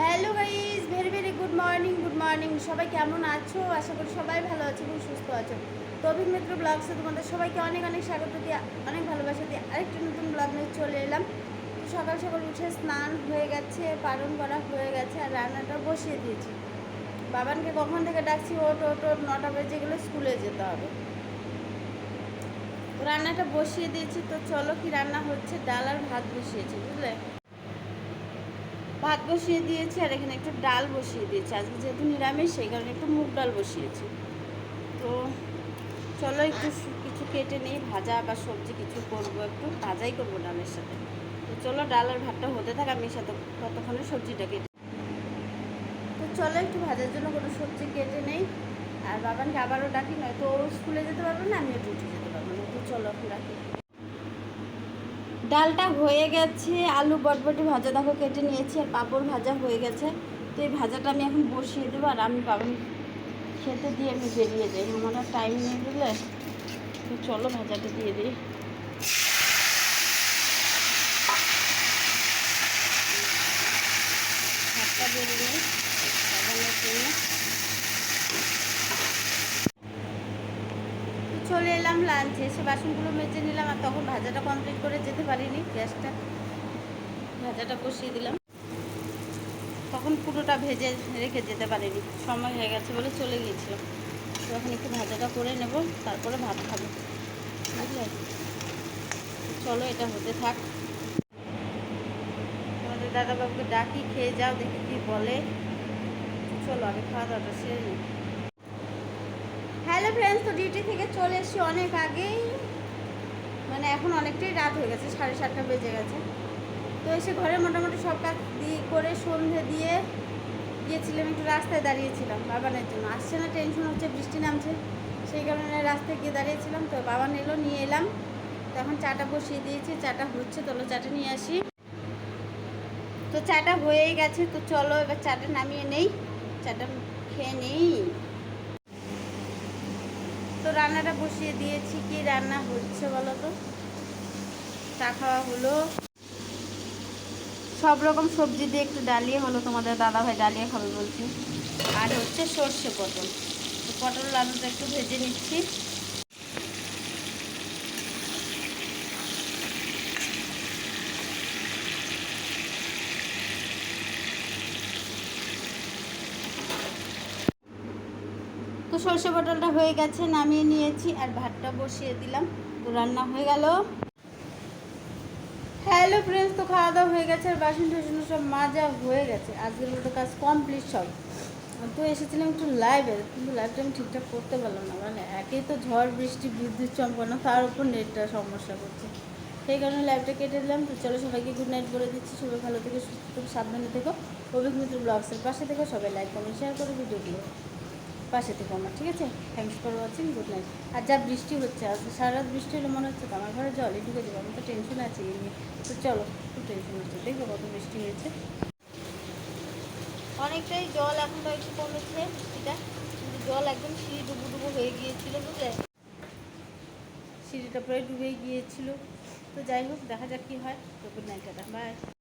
Hello guys very very good morning good morning. সবাই কেমন আছো? আশা করি সবাই ভালো আছো এবং সুস্থ আছো। তবিক মিত্র ব্লগসে তোমাদের সবাইকে অনেক অনেক স্বাগত দিয়ে, অনেক ভালোবাসা দিয়ে আরেকটি নতুন ব্লগ নিয়ে চলে এলাম। তো সকাল সকাল উঠে স্নান হয়ে গেছে পালন করা হয়ে গেছে, আর রান্নাটা বসিয়ে দিয়েছি। বাবানকে কখন থেকে ডাকছি ওট ওট ওট নটা বেজে গেলে স্কুলে যেতে হবে। রান্নাটা বসিয়ে দিয়েছি, তো চলো কি রান্না হচ্ছে? ডাল আর ভাত বসিয়েছি, বুঝলে? ভাত বসিয়ে দিয়েছি আর এখানে একটু ডাল বসিয়ে দিয়েছি। আজকে যেহেতু নিরামিষ, সেই কারণে একটু মুগ ডাল বসিয়েছি। তো চলো একটু কিছু কেটে নিই, ভাজা বা সবজি কিছু করব একটু ভাজাই করব ডালের সাথে। তো চলো ডাল আর ভাতটা হতে থাক, আমি সাথে, ততক্ষণে সবজিটা কেটে তো চলো একটু ভাজার জন্য কোনো সবজি কেটে নেই। আর বাবানকে আবারও ডাকি, নয়তো ও স্কুলে যেতে পারবে না, আমিও ডিউটি যেতে পারব না। তো চলো এখন রাখি। ডালটা হয়ে গেছে, আলু, বটবটি ভাজা, দেখো কেটে নিয়েছি আর পাঁপড় ভাজা হয়ে গেছে। তো এই ভাজাটা আমি এখন বসিয়ে দেবো আর আমি পাবেন খেতে দিয়ে আমি বেরিয়ে যাই। আমার আর টাইম নেই বুঝলে? তো চলো ভাজাটা দিয়ে দিই। ভাতটা বেরিয়ে জন্য তো চলে এলাম লাঞ্চে এসে বাসনগুলো মেজে নিলাম আর তখন ভাজাটা কমপ্লিট করে যেতে পারিনি গ্যাসটা। ভাজাটা বসিয়ে দিলাম। তখন পুরোটা ভেজে রেখে যেতে পারিনি। সময় হয়ে গেছে বলে চলে গিয়েছিলাম তখন একটু ভাজাটা করে নেব, তারপরে ভাত খাব। বুঝলে? চলো, এটা হতে থাক। তোমাদের দাদাবাবুকে ডাকি, খেয়ে যাও, দেখি কি বলে। চলো, আগে খাওয়া দাওয়াটা সেরে নিই। হ্যালো ফ্রেন্ডস তো ডিউটি থেকে চলে এসেছি অনেক আগেই। মানে এখন অনেকটাই রাত হয়ে গেছে, সাড়ে সাতটা বেজে গেছে। তো এসে ঘরে মোটামুটি সব কাজ দিয়ে করে সন্ধে দিয়ে গিয়েছিলাম, একটু রাস্তায় দাঁড়িয়েছিলাম বাবানের জন্য। আসছে না টেনশন হচ্ছে, বৃষ্টি নামছে, সেই কারণে রাস্তায় গিয়ে দাঁড়িয়েছিলাম। তো বাবা এলো নিয়ে এলাম। তখন চাটা বসিয়ে দিয়েছি, চাটা হচ্ছে তোলো চাটা নিয়ে আসি। তো চাটা হয়েই গেছে, তো চলো এবার চাটা নামিয়ে নেই, চাটা খেয়ে নেই। তো রান্নাটা বসিয়ে দিয়েছি, কি রান্না হচ্ছে বলো তো? চা খাওয়া হলো। সব রকম সবজি দিয়ে একটু ডালিয়ে হলো, তোমাদের দাদা ভাই ডালিয়ে খাবে বলছি। আর হচ্ছে সর্ষে পটল। তো পটল আলুটা একটু ভেজে নিচ্ছি। সর্ষে পটলটা হয়ে গেছে, নামিয়ে নিয়েছি আর ভাতটা বসিয়ে দিলাম। তো রান্না হয়ে গেল। হ্যালো ফ্রেন্ডস তো খাওয়া দাওয়া হয়ে গেছে আর বাসন টাসন সব মাজা হয়ে গেছে। আজকের মতো কাজ কমপ্লিট সব। তো এসেছিলাম একটু লাইভে কিন্তু লাইভটা আমি ঠিকঠাক করতে পারলাম না। মানে একেই তো ঝড়, বৃষ্টি, বিদ্যুৎ চমকানো তার উপর নেটটা সমস্যা করছে। সেই কারণে লাইভটা কেটে দিলাম। তো চলো সবাইকে গুড নাইট বলে দিচ্ছি। সবাই ভালো থেকে, সুস্থ সাবধানে থেকো। অভিক মিত্র ব্লগসের পাশে থেকে। সবাই লাইক কমেন্ট শেয়ার করে ভিডিওগুলো। পাশে থেকে আমার ঠিক আছে? Thanks for watching good night আর যা বৃষ্টি হচ্ছে আজকে সারা রাত বৃষ্টি হলে মনে হচ্ছে তো আমার ঘরে জলই ঢুকে যাব আমার তো টেনশন আছে এই নিয়ে। তো চলো খুব টেনশন হচ্ছে দেখো কত বৃষ্টি হয়েছে। অনেকটাই জল এখন তো একটু কমেছে বৃষ্টিটা কিন্তু জল একদম সিঁড়ি ডুবু ডুবু হয়ে গিয়েছিল বুঝলে? সিঁড়িটা প্রায় ডুবে গিয়েছিল। তো যাই হোক দেখা যাক কী হয়। তো গুড নাইট বাই